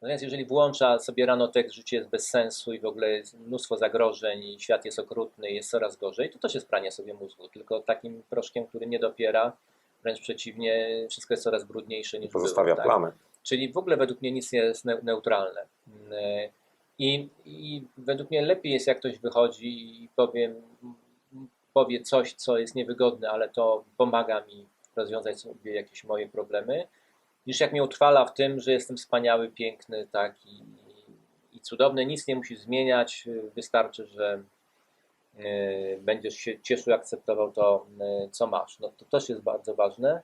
Natomiast jeżeli włącza sobie rano tekst, życie jest bez sensu i w ogóle jest mnóstwo zagrożeń i świat jest okrutny i jest coraz gorzej, to też jest pranie sobie mózgu, tylko takim proszkiem, który nie dopiera, wręcz przeciwnie, wszystko jest coraz brudniejsze niż Pozostawia było. tak? plamy. Czyli w ogóle według mnie nic nie jest neu- neutralne. I, I według mnie lepiej jest, jak ktoś wychodzi i powiem, powie coś, co jest niewygodne, ale to pomaga mi rozwiązać sobie jakieś moje problemy, niż jak mnie utrwala w tym, że jestem wspaniały, piękny, tak i, i cudowny. Nic nie musisz zmieniać, wystarczy, że yy, będziesz się cieszył, akceptował to, yy, co masz. No to też jest bardzo ważne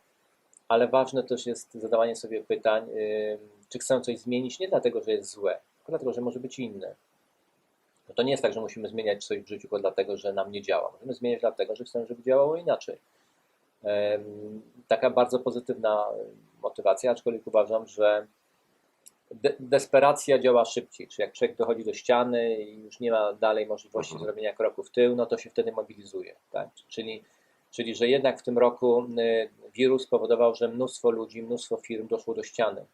ale ważne też jest zadawanie sobie pytań, yy, czy chcę coś zmienić nie dlatego, że jest złe, tylko dlatego, że może być inne. No to nie jest tak, że musimy zmieniać coś w życiu tylko dlatego, że nam nie działa. Możemy zmieniać dlatego, że chcemy, żeby działało inaczej. Taka bardzo pozytywna motywacja, aczkolwiek uważam, że de- desperacja działa szybciej. Czy jak człowiek dochodzi do ściany i już nie ma dalej możliwości Mhm. zrobienia kroku w tył, no to się wtedy mobilizuje. Tak? Czyli Czyli, że jednak w tym roku y, wirus spowodował, że mnóstwo ludzi, mnóstwo firm doszło do ściany.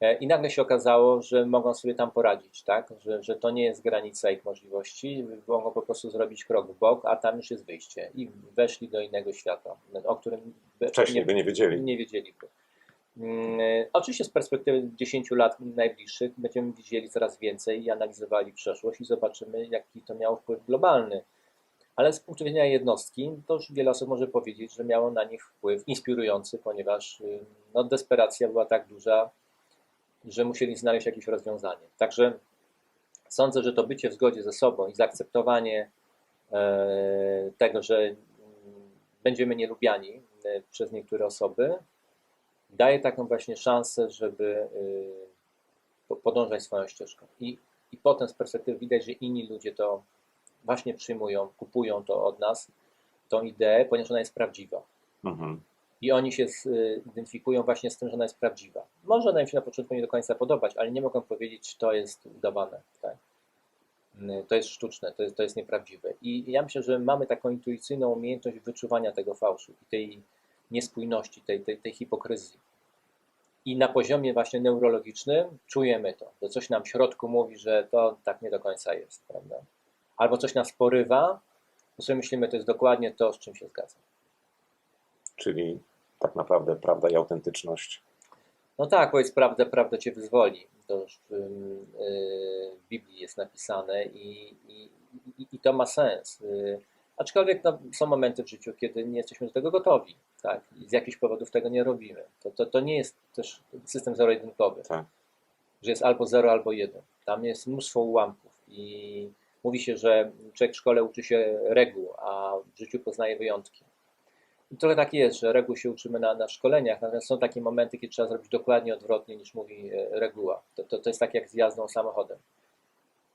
E, I nagle się okazało, że mogą sobie tam poradzić, tak? że, że to nie jest granica ich możliwości, mogą po prostu zrobić krok w bok, a tam już jest wyjście. I weszli do innego świata, o którym Wcześniej by nie wiedzieli. nie wiedzieliby. E, Oczywiście z perspektywy 10 lat najbliższych będziemy widzieli coraz więcej i analizowali przeszłość i zobaczymy, jaki to miało wpływ globalny. Ale z punktu widzenia jednostki, to już wiele osób może powiedzieć, że miało na nich wpływ inspirujący, ponieważ y, no, desperacja była tak duża, że musieli znaleźć jakieś rozwiązanie. Także sądzę, że to bycie w zgodzie ze sobą i zaakceptowanie e, tego, że mm, będziemy nielubiani e, przez niektóre osoby, daje taką właśnie szansę, żeby y, po- podążać swoją ścieżką. I, I potem z perspektywy widać, że inni ludzie to właśnie przyjmują, kupują to od nas, tą ideę, ponieważ ona jest prawdziwa. Mhm. I oni się zidentyfikują właśnie z tym, że ona jest prawdziwa. Może ona im się na początku nie do końca podobać, ale nie mogą powiedzieć, że to jest udawane. Tak? Mm, To jest sztuczne, to jest, to jest nieprawdziwe. I ja myślę, że mamy taką intuicyjną umiejętność wyczuwania tego fałszu i tej niespójności, tej, tej, tej hipokryzji. I na poziomie właśnie neurologicznym czujemy to, że coś nam w środku mówi, że to tak nie do końca jest, prawda? Albo coś nas porywa, to sobie myślimy, to jest dokładnie to, z czym się zgadzam. Czyli tak naprawdę prawda i autentyczność. No tak, powiedz prawdę, prawda cię wyzwoli. To już w, ym, y, w Biblii jest napisane i, i, i, i to ma sens. Aczkolwiek no, są momenty w życiu, kiedy nie jesteśmy do tego gotowi. Tak? I z jakichś powodów tego nie robimy. To, to, to nie jest też system zero-jedynkowy, Tak. że jest albo 0, albo 1. Tam jest mnóstwo ułamków i mówi się, że człowiek w szkole uczy się reguł, a w życiu poznaje wyjątki. I trochę tak jest, że reguł się uczymy na, na szkoleniach, natomiast są takie momenty, kiedy trzeba zrobić dokładnie odwrotnie niż mówi e, reguła. To, to, to jest tak jak z jazdą samochodem.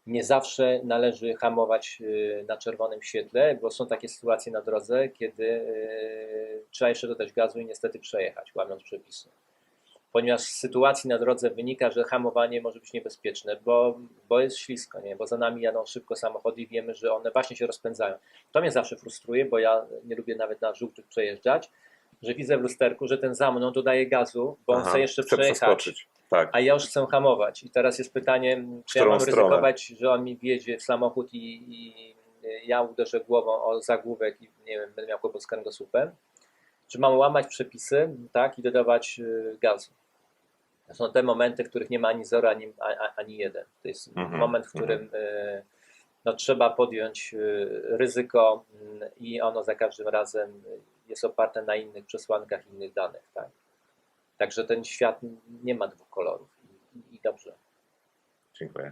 Nie zawsze należy hamować e, na czerwonym świetle, bo są takie sytuacje na drodze, kiedy e, trzeba jeszcze dodać gazu i niestety przejechać, łamiąc przepisy. Ponieważ z sytuacji na drodze wynika, że hamowanie może być niebezpieczne, bo, bo jest ślisko, nie? bo za nami jadą szybko samochody i wiemy, że one właśnie się rozpędzają. To mnie zawsze frustruje, bo ja nie lubię nawet na żółtych przejeżdżać, że widzę w lusterku, że ten za mną dodaje gazu, bo on Aha, chce jeszcze chce przejechać, przeskoczyć. Tak. a ja już chcę hamować. I teraz jest pytanie, czy ja mam stronę? ryzykować, że on mi wjedzie w samochód i, i ja uderzę głową o zagłówek i nie wiem, będę miał kłopot z kręgosłupem, czy mam łamać przepisy tak, i dodawać y, gazu. To są te momenty, w których nie ma ani zero, ani, ani jeden. To jest Mhm, moment, w którym y, no, trzeba podjąć y, ryzyko y, i ono za każdym razem jest oparte na innych przesłankach, innych danych. Tak? Także ten świat nie ma dwóch kolorów i, i dobrze. Dziękuję.